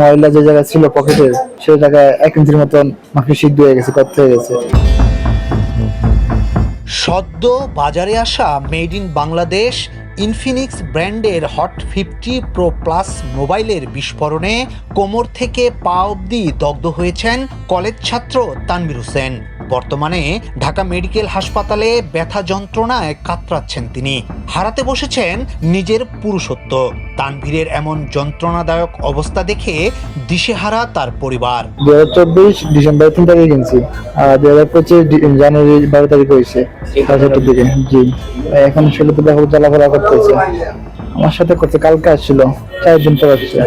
ময়লা যে জায়গায় ছিল পকেটের সেই জায়গায় এক ইঞ্চির মতন মাখি সিদ্ধ হয়ে গেছে কত হয়ে গেছে। সদ্য বাজারে আসা মেড ইন বাংলাদেশ ইনফিনিক্স ব্র্যান্ডের হট ফিফটি প্রো প্লাস মোবাইলের বিস্ফোরণে কোমর থেকে পা অবধি দগ্ধ হয়েছেন কলেজ ছাত্র তানবির হোসেন। বর্তমানে ঢাকা মেডিকেল হাসপাতালে ব্যথা যন্ত্রণায় কাতরাচ্ছেন তিনি। হারাতে বসেছেন নিজের পুরুষত্ব। তানভীরের এমন যন্ত্রণাদায়ক অবস্থা দেখে দিশেহারা তার পরিবার। দুই হাজার চব্বিশ ডিসেম্বর তিন তারিখে কিনছি আর দুই হাজার পঁচিশ জানুয়ারি বারো তারিখ হয়েছে। দিকে জি। এখন ছেলে তো দেখো চলাফেরা করতেছে। আমার সাথে করতে কালকে আসছিল চার দিন পর আসছে।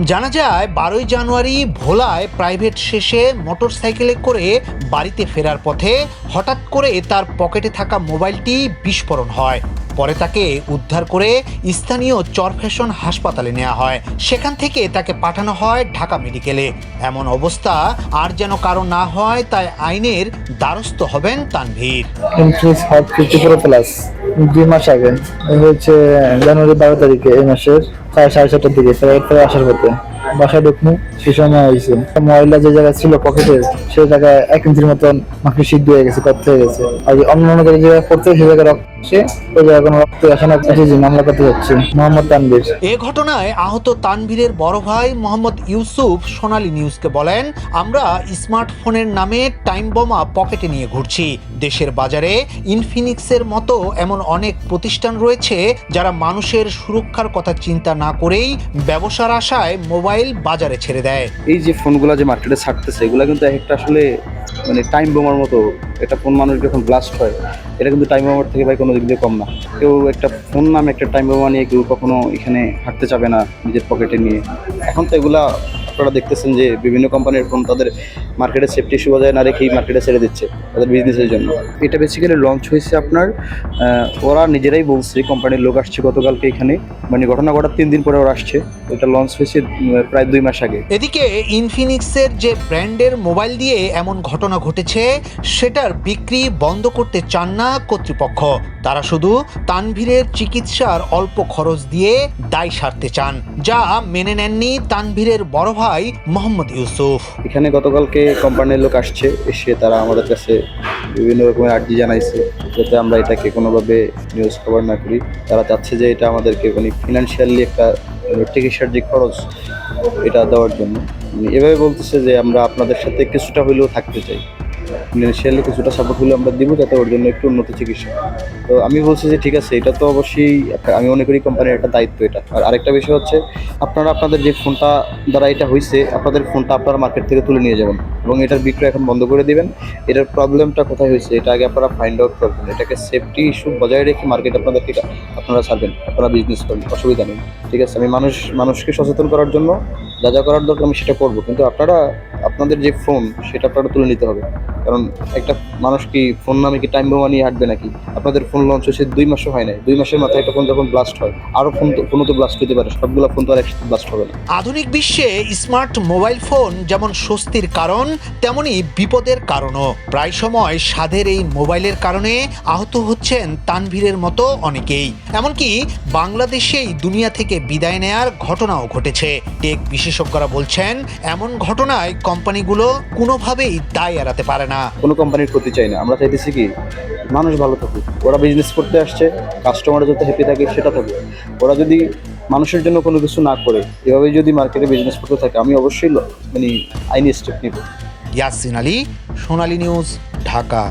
জানা যায়, বারোই জানুয়ারি ভোলায় প্রাইভেট শেষে মোটরসাইকেলে করে বাড়িতে ফেরার পথে হঠাৎ করে তার পকেটে থাকা মোবাইলটি বিস্ফোরণ হয়। পরে তাকে উদ্ধার করে স্থানীয় চরফ্যাশন হাসপাতালে নেওয়া হয়। সেখান থেকে তাকে পাঠানো হয় ঢাকা মেডিকেলে। এমন অবস্থা আর যেন কারও না হয়, তাই আইনের দ্বারস্থ হবেন তানভীর। দুই মাস আগে। হয়েছে জানুয়ারি বারো তারিখে এই মাসের সাড়ে সাড়ে সাতটার দিকে পরে আসার পথে। বাসায় ঢুকমু সে সময় হয়েছে ময়লা যে জায়গায় ছিল পকেটের, সে জায়গায় এক ইঞ্চির মতন মাকে সিদ্ধ হয়ে গেছে করতে হয়ে গেছে। আর অন্য অন্য জায়গায় পড়তে সে জায়গায় রক্ত ওই কোনো রক্ত আসে না জি, মামলা করতে যাচ্ছি মোহাম্মদ তানবীর এ ঘটনায় আহত তানভীরের বড় ভাই মোহাম্মদ ইউসুফ সোনালী নিউজকে বলেন আমরা স্মার্টফোনের নামে টাইম বোমা পকেটে নিয়ে ঘুরছি। দেশের বাজারে ইনফিনিক্সের মতো এমন অনেক প্রতিষ্ঠান রয়েছে যারা মানুষের সুরক্ষার কথা চিন্তা না করেই ব্যবসার আশায় মোবাইল বাজারে ছেড়ে দেয়। এই যে ফোনগুলো যে মার্কেটে ছাড়তেছে এগুলো কিন্তু একটা আসলে মানে টাইম বোমার মতো, একটা ফোন মানুষ যখন ব্লাস্ট হয়, এটা কিন্তু টাইম বোমার থেকে ভাই কোনো দিক দিয়ে কম না। কেউ একটা ফোন নামে একটা টাইম বোমা নিয়ে কেউ কখনো এখানে হাঁটতে চাবে না নিজের পকেটে নিয়ে। এখন তো এগুলা আপনারা দেখতেছেন যে বিভিন্ন কোম্পানির ফোন তাদের মার্কেটে সেফটি ইস্যু বজায় না রেখেই মার্কেটে ছেড়ে দিচ্ছে তাদের বিজনেসের জন্য। এটা বেসিক্যালি লঞ্চ হয়েছে আপনার ওরা নিজেরাই বলছে কোম্পানির লোক আসছে গতকালকে এখানে। মানে ঘটনা ঘটার তিন দিন পরে ওরা আসছে। এটা লঞ্চ হয়েছে প্রায় দুই মাস আগে। এদিকে ইনফিনিক্সের যে ব্র্যান্ডের মোবাইল দিয়ে এমন ঘটনা ঘটেছে সেটার বিক্রি বন্ধ করতে চান না কর্তৃপক্ষ। তারা শুধু তানভীরের চিকিৎসার অল্প খরচ দিয়ে দায় সারতে চান যা মেনে নেননি তানভীরের বড় ভাই মোহাম্মদ ইউসুফ। এখানে গতকালকে কোম্পানির লোক আসছে, এসে তারা আমাদের কাছে বিভিন্ন রকমের আর্জি জানাইছে, যাতে আমরা এটাকে কোনোভাবে নিউজ কভার না করি। তারা চাচ্ছে যে এটা আমাদেরকে মানে ফিনান্সিয়ালি একটা চিকিৎসার যে খরচ, এটা দেওয়ার জন্য। মানে এভাবে বলতেছে যে আমরা আপনাদের সাথে কিছুটা হইলেও থাকতে চাই। ফিনান্সিয়ালি কিছুটা সাপোর্ট হলে আমরা দিব যাতে ওর জন্য একটু উন্নত চিকিৎসা। তো আমি বলছি যে ঠিক আছে, এটা তো অবশ্যই আমি মনে করি কোম্পানির একটা দায়িত্ব এটা। আর আরেকটা বিষয় হচ্ছে, আপনারা আপনাদের যে ফোনটা দ্বারা এটা হয়েছে আপনাদের ফোনটা আপনারা মার্কেট থেকে তুলে নিয়ে যাবেন এবং এটার বিক্রয় এখন বন্ধ করে দিবেন। এটার প্রবলেমটা কোথায় হয়েছে এটা আগে আপনারা ফাইন্ড আউট করবেন এটাকে সেফটি ইস্যু বজায় রেখে মার্কেট আপনাদেরকে আপনারা ছাড়বেন আপনারা বিজনেস করবেন, অসুবিধা নেই। ঠিক আছে, আমি মানুষ, মানুষকে সচেতন করার জন্য যা যা করার দরকার আমি সেটা করব। কিন্তু আপনারা আপনাদের যে ফোন সেটা আপনারা তুলে নিতে হবে। কারণ একটা মানুষ কি ফোন নামে কি টাইম বোমা নিয়ে হাঁটবে নাকি? আপনাদের ফোন লঞ্চ হয়েছে দুই মাসও হয় নাই। দুই মাসের মাথায় একটা ফোন যখন ব্লাস্ট হয় আরও ফোন তো ফোনও তো ব্লাস্ট হতে পারে। সবগুলো ফোন তো আর একসাথে ব্লাস্ট হবে না। আধুনিক বিশ্বে স্মার্ট মোবাইল ফোন যেমন স্বস্তির কারণ, তেমনি বিপদের কারণও। প্রায় সময় স্বাদের এই মোবাইলের কারণে আহত হচ্ছেন তানভীরের মতো অনেকেই। এমনকি বাংলাদেশেই দুনিয়া থেকে বিদায় নেয়ার ঘটনাও ঘটেছে। টেক বিশেষজ্ঞরা বলছেন, এমন ঘটনায় কোম্পানিগুলো কোনোভাবেই দায় এড়াতে পারে না। কোনো কোম্পানির ক্ষতি চাই না। আমরা চাইতেছি কি মানুষ ভালো থাকুক। ওরা বিজনেস করতে আসছে কাস্টমার যাতে হ্যাপি থাকে সেটা থাকুক। ওরা যদি মানুষের জন্য কোনো কিছু না করে এভাবে যদি মার্কেটে বিজনেস করতে থাকে আমি অবশ্যই মানে আইনি স্টেপ নিব। ইয়াসিন আলী সোনালী নিউজ ঢাকা।